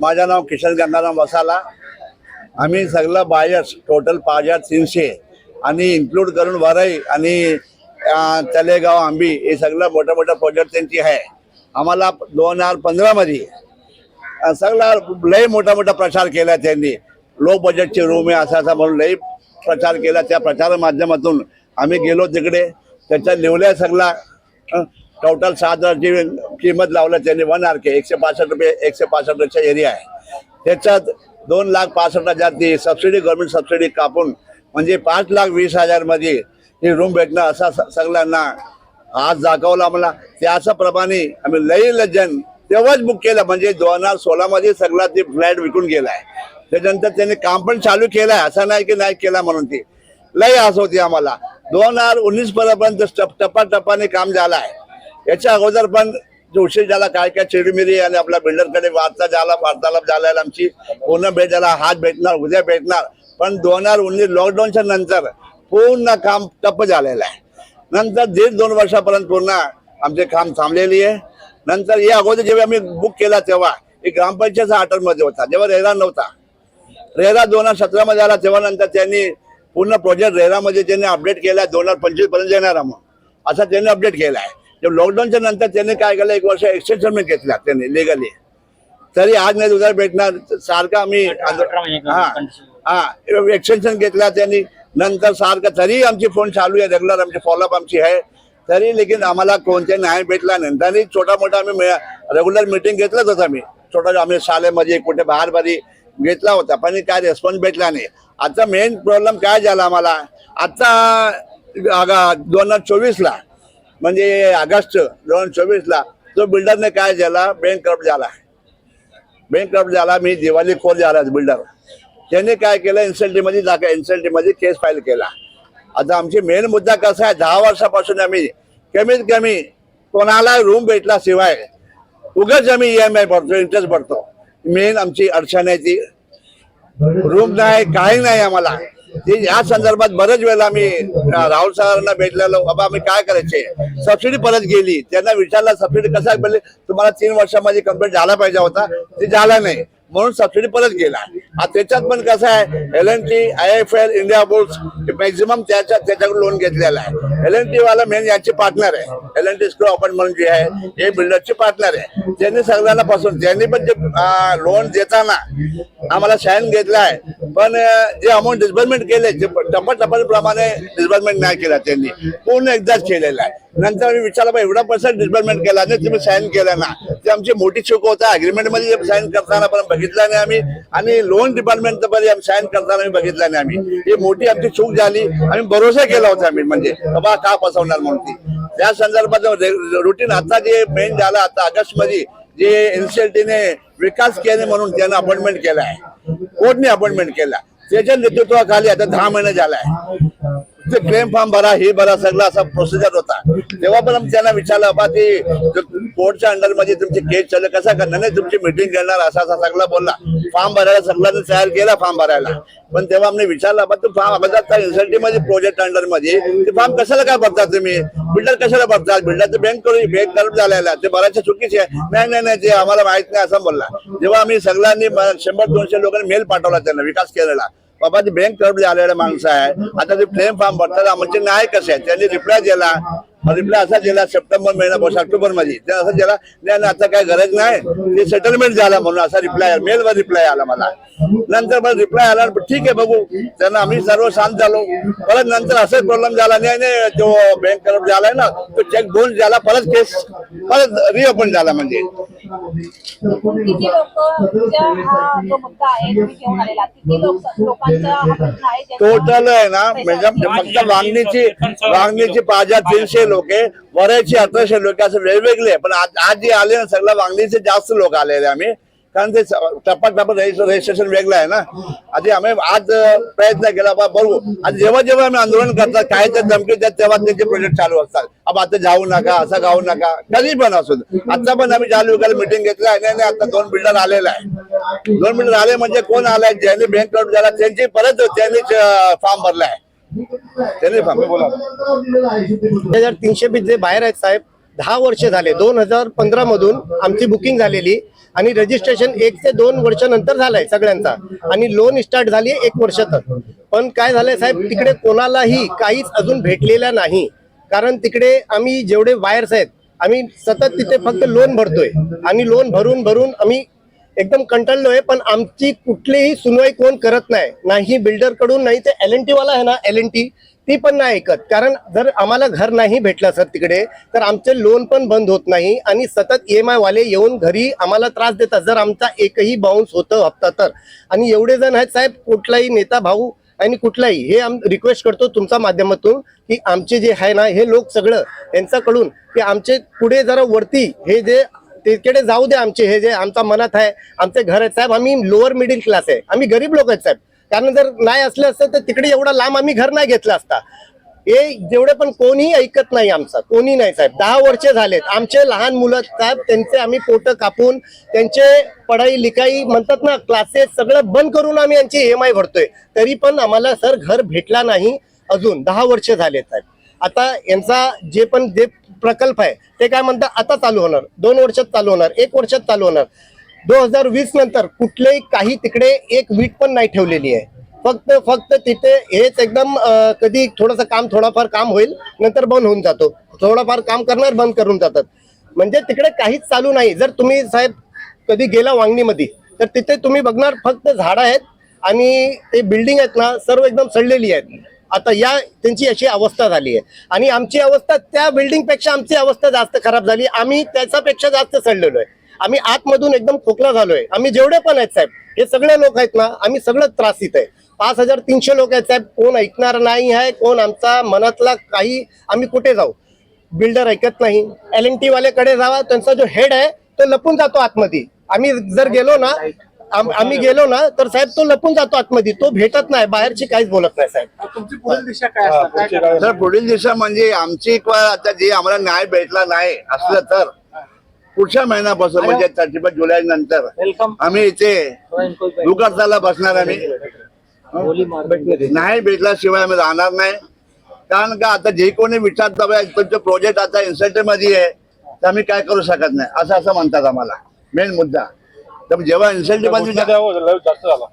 माझं नाव किशन गंगाराम वसाला. आम्ही सगळं बायर्स टोटल पाच हजार तीनशे आणि इन्क्लूड करून वरई आणि तलेगाव आंबी हे सगळं मोठं मोठं प्रोजेक्ट त्यांची आहे. आम्हाला दोन हजार पंधरामध्ये सगळा लई मोठा मोठा प्रचार केला त्यांनी. लो बजेटची रूम आहे असा असा म्हणून लई प्रचार केला. त्या प्रचार माध्यमातून आम्ही गेलो तिकडे. त्याच्या लिवल्या सगळा टोटल सात हजारची किंमत लावलं त्यांनी वन आर के एकशे पासष्ट रुपये एकशे पासष्टचा एरिया आहे. त्याच्यात दोन लाख पासष्ट हजार ती सबसिडी गव्हर्मेंट सबसिडी कापून म्हणजे पाच लाख वीस हजारमध्ये ही रूम भेटणं असा सगळ्यांना आज दाखवला मला त्याच्याप्रमाणे आम्ही लई लज्जन तेव्हाच बुक केलं. म्हणजे दोन हजार सोळामध्ये सगळा ते फ्लॅट विकून गेलाय. त्याच्यानंतर त्यांनी काम पण चालू केलंय. असं नाही की नाही केला म्हणून ती. लई आस होती आम्हाला. दोन हजार उन्नीस पर्यंत टप्पा टप्पाने काम झालं आहे याच्या अगोदर पण जोशी झाला काय काय चिडमिरी आणि आपल्या बिल्डरकडे वार्ता झाला वार्तालाप झाला आमची पूर्ण भेट झाला हात भेटणार उद्या भेटणार. पण दोन हजार उन्नीस लॉकडाऊनच्या नंतर पूर्ण काम टप्प झालेलं आहे. नंतर दीड दोन वर्षापर्यंत पूर्ण आमचे काम थांबलेली आहे. नंतर या अगोदर जेव्हा आम्ही बुक केला तेव्हा एक ग्रामपंचायतचा अटलमध्ये होता जेव्हा रेरा नव्हता. रेरा दोन हजार सतरामध्ये आला तेव्हा नंतर त्यांनी पूर्ण प्रोजेक्ट रेरामध्ये त्यांनी अपडेट केला दोन हजार पंचवीसपर्यंत येणार मग असा त्यांनी अपडेट केला आहे लॉकडाऊनच्या नंतर त्यांनी काय केलं? एक वर्ष एक्सटेन्शन घेतला त्यांनी लिगली तरी आज नाही उद्या भेटणार. सारखं आम्ही हा हा एक्सटेन्शन घेतला त्यांनी. नंतर सारखं तरी आमची फोन चालू आहे रेग्युलर आमची फॉलोअप आमची आहे. तरी लेकिन आम्हाला कोणत्या न्याय भेटला नाही. तरी छोटा मोठा आम्ही रेग्युलर मिटिंग घेतलाच होता आम्ही. छोटा आम्ही शाळेमध्ये कुठे बाहेर बारी घेतला होता पण काय रिस्पॉन्स भेटला नाही. आता मेन प्रॉब्लेम काय झाला आम्हाला? आता दोन हजार चोवीसला म्हणजे ऑगस्ट दोन हजार चोवीसला तो बिल्डरने काय झाला बँक करप्ट झाला. बँक करप्ट झाला मी दिवाळी खोल झाला बिल्डर त्यांनी काय केलं एनसीएलटीमध्ये जागा एनसीएलटीमध्ये केस फाईल केला. आता आमची मेन मुद्दा कसा आहे दहा वर्षापासून आम्ही कमीत कमी कोणाला रूम भेटला शिवाय उगाच आम्ही ई एम आय भरतो इंटरेस्ट भरतो. मेन आमची अडचण आहे ती. रूम नाही काही नाही आम्हाला. ते या संदर्भात बरेच वेळेला आम्ही राहुल सरांना भेटलेलो बाबा आम्ही काय करायचे? सबसिडी परत गेली. त्यांना विचारला सबसिडी कसा बोलले तुम्हाला तीन वर्षामध्ये कंप्लीट झाला पाहिजे होता. ते झाला नाही. म्हणून सबसिडी परत गेला. त्याच्यात पण कसं आहे L N T I F L India board maximum त्याच्या त्याच्याकडून लोन घेतलेला आहे. एल एन टी वाला मेन यांची पार्टनर आहे. एल एन टी स्क्रो आपण म्हणून जे आहे हे बिल्डरचे पार्टनर आहे. त्यांनी सगळ्यांना पासून त्यांनी पण जे लोन देताना आम्हाला साईन घेतला आहे पण जे अमाऊंट डिस्बर्समेंट केले जे टप्प्याटप्प्याप्रमाणे डिस्बर्समेंट नाही केला त्यांनी. पूर्ण एकदाच केलेला आहे. नंतर आम्ही विचारलं बा एवढा पर्सेंट डिस्बर्समेंट केला नाही तुम्ही साईन केला ना? ते आमची मोठी चूक होता. अग्रीमेंटमध्ये साईन करताना पण बघितला नाही आम्ही. आणि लोन डिपार्टमेंट पण साईन करताना आम्ही बघितला नाही आम्ही. ही मोठी आमची चूक झाली. आम्ही भरोसा केला होता आम्ही म्हणजे बाबा का फसवणार म्हणून ती? त्या संदर्भात रुटीन आता जे मेन झालं आता ऑगस्टमध्ये जे एनसीएलटीने विकास केले म्हणून त्यांना अपॉइंटमेंट केला आहे कोर्टने अपॉइंटमेंट केला. त्याच्या नेतृत्वाखाली आता दहा महिने झाला आहे ते क्लेम फॉर्म भरा हे भरा सगळा असा प्रोसिजर होता. तेव्हा पण आम्ही त्यांना विचारलं बा ते कोर्टच्या अंडरमध्ये तुमची केस चालू कसा करणार? नाही तुमची मिटिंग घेणार असा असा सगळा बोलला. फॉर्म भरायला सगळ्यांनी तयार केला फॉर्म भरायला. पण तेव्हा आम्ही विचारला बा तू फॉर्म अगोदरमध्ये प्रोजेक्ट अंडरमध्ये ते फॉर्म कशाला काय भरता तुम्ही? बिल्डर कशाला भरतात बिल्डरचं बँक करून बँक करत झालेला ते भरायच्या चुकीचे आहे. नाही नाही नाही ते आम्हाला माहीत नाही असं बोलला. जेव्हा आम्ही सगळ्यांनी शंभर दोनशे लोकांनी मेल पाठवला त्यांना विकास केलेला. बाबा ते बँक करप्ट झालेला माणसं आहे. आता ते फ्लेम फॉर्म भरतात. म्हणजे नाही कसे आहे? त्यांनी रिप्लाय दिला. रिप्लाय असा दिला सप्टेंबर महिना बस ऑक्टोबरमध्ये ते असं दिला नाही आता काय गरज नाही. ते सेटलमेंट झाला म्हणून असा रिप्लाय मेलवर रिप्लाय आला मला. नंतर मग रिप्लाय आला ठीक आहे बघू. त्यांना आम्ही सर्व शांत झालो. परत नंतर असाच प्रॉब्लेम झाला नाही नाही जो बँक करप्ट झालाय ना. तो चेक दोन झाला परत केस परत रिओपन झाला म्हणजे. किती लोक जो मुद्दा आहे तुम्ही घेऊन आलेला किती लोक लोकांचा प्रश्न आहे ज्यांचा- टोटल आहे ना म्हणजे फक्त वांगणीची वांगणीची हजार तीनशे लोक आहे वरायची अठराशे लोक असं वेगवेगळे. पण आज आज जे आले ना सगळं वांगणीचे जास्त लोक आलेले आम्ही कारण ते टप्पा टप्पा रजिस्ट्रेशन वेगळं आहे ना. आधी आम्ही आज प्रयत्न केला बा बघू. आज जेव्हा जेव्हा आम्ही आंदोलन करतात काय तर धमकी देतात तेव्हा त्यांचे प्रोजेक्ट चालू असतात. अब आता जाऊ नका असं जाऊ नका. कधी पण असू दे. आता पण आम्ही चालू केलं मिटिंग घेतलं नाही नाही आता दोन बिल्डर आलेला आहे. दोन बिल्डर आले म्हणजे कोण आलाय? ज्यांनी बँक करप्ट झाला त्यांची परत त्यांनीच फॉर्म भरलाय त्यांनी फॉर्म बोला. हजार तीनशे बीत जे बाहेर आहेत साहेब दहा वर्ष झाले. दोन हजार पंधरा मधून आमची बुकिंग झालेली. आणि रजिस्ट्रेशन एक ते दोन वर्षानंतर झालंय सगळ्यांचा. आणि लोन स्टार्ट झाली एक वर्षातच पण काय झालंय साहेब तिकडे कोणालाही काहीच अजून भेटलेल्या नाही. कारण तिकडे आम्ही जेवढे वायर्स आहेत आम्ही सतत तिथे फक्त लोन भरतोय. आणि लोन भरून भरून आम्ही एकदम कंटाळलोय पण आमची कुठलीही सुनवाई कोण करत नाही. नाही बिल्डरकडून नाही ते एल एन टी वाला आहे ना एल एन टी ती पण नाही ऐकत. कारण जर आम्हाला घर नाही भेटलं सर तिकडे तर आमचे लोन पण बंद होत नाही आणि सतत ई एम आय वाले येऊन घरी आम्हाला त्रास देतात. जर आमचा एकही बाउन्स होतं हप्ता तर. आणि एवढे जण आहेत साहेब कुठलाही नेता भाऊ आणि कुठलाही हे आम रिक्वेस्ट करतो तुमच्या माध्यमातून की आमचे जे आहे ना हे लोक सगळं यांच्याकडून की आमचे पुढे जरा वरती हे जे तिकडे जाऊ दे आमचे हे जे आमच्या मनात आहे आमचे घर आहेत. साहेब आम्ही लोअर मिडिल क्लास आहे. आम्ही गरीब लोक आहेत साहेब. कारण जर नाही असलं असतं तर तिकडे एवढा लांब आम्ही घर नाही घेतला असता. हे जेवढे पण कोणी ऐकत नाही आमचा कोणी नाही साहेब. दहा वर्षे झालेत. आमचे लहान मुलं साहेब त्यांचे आम्ही पोट कापून त्यांचे पढाई लिखाई म्हणतात ना क्लासेस सगळं बंद करून आम्ही यांची ई एम आय भरतोय. तरी पण आम्हाला सर घर भेटला नाही अजून. दहा वर्ष झाले साहेब. आता यांचा जे पण जे प्रकल्प आहे ते काय म्हणतात आता चालू होणार. दोन वर्षात चालू होणार एक वर्षात चालू होणार. दोन हजार वीस नंतर कुठलेही काही तिकडे एक वीट पण नाही ठेवलेली आहे. फक्त फक्त तिथे हेच एकदम कधी थोडंसं काम थोडाफार काम होईल नंतर बंद होऊन जातो. थोडंफार काम करणार बंद करून जातात. म्हणजे तिकडे काहीच चालू नाही. जर तुम्ही साहेब कधी गेला वांगणीमध्ये तर तिथे तुम्ही बघणार फक्त झाडं आहेत आणि ते बिल्डिंग आहेत ना सर्व एकदम सडलेली आहेत. आता या त्यांची अशी अवस्था झाली आहे. आणि आमची अवस्था त्या बिल्डिंगपेक्षा आमची अवस्था जास्त खराब झाली. आम्ही त्याच्यापेक्षा जास्त सडलेलो आहे. आम्ही आतमधून एकदम खोकला झालोय. आम्ही जेवढे पण आहेत साहेब हे सगळे लोक आहेत ना आम्ही सगळं त्रासित आहे. पाच हजार तीनशे लोक आहेत साहेब कोण ऐकणार नाही आहे कोण आमचा मनातला काही आम्ही कुठे जाऊ? बिल्डर ऐकत नाही. एल एन टी वाल्याकडे जावा त्यांचा जो हेड आहे तो लपून जातो आतमध्ये. आम्ही जर गेलो ना आम- आम्ही गेलो ना तर साहेब तो लपून जातो आतमध्ये. तो भेटत नाही बाहेरची काहीच बोलत नाही साहेब. तुमची पुढील दिशा काय असणार? काय करणार? तर पुढील दिवसा म्हणजे आमची क- आता जे आम्हाला न्याय भेटला नाही असलं तर. पुढच्या महिन्यापासून म्हणजे थर्टी फर्स्ट जुलै नंतर. वेलकम आम्ही इथे दुकानला बसणार आम्ही. नाही भेटल्याशिवाय आम्ही राहणार नाही. कारण का आता जे कोणी विचारतं तुमचं प्रोजेक्ट आता इन्सेंटिव्हमध्ये आहे तर आम्ही काय करू शकत नाही. असं असं म्हणतात आम्हाला. मेन मुद्दा. तर जेव्हा इन्सेंटिव्हमध्ये जास्त झाला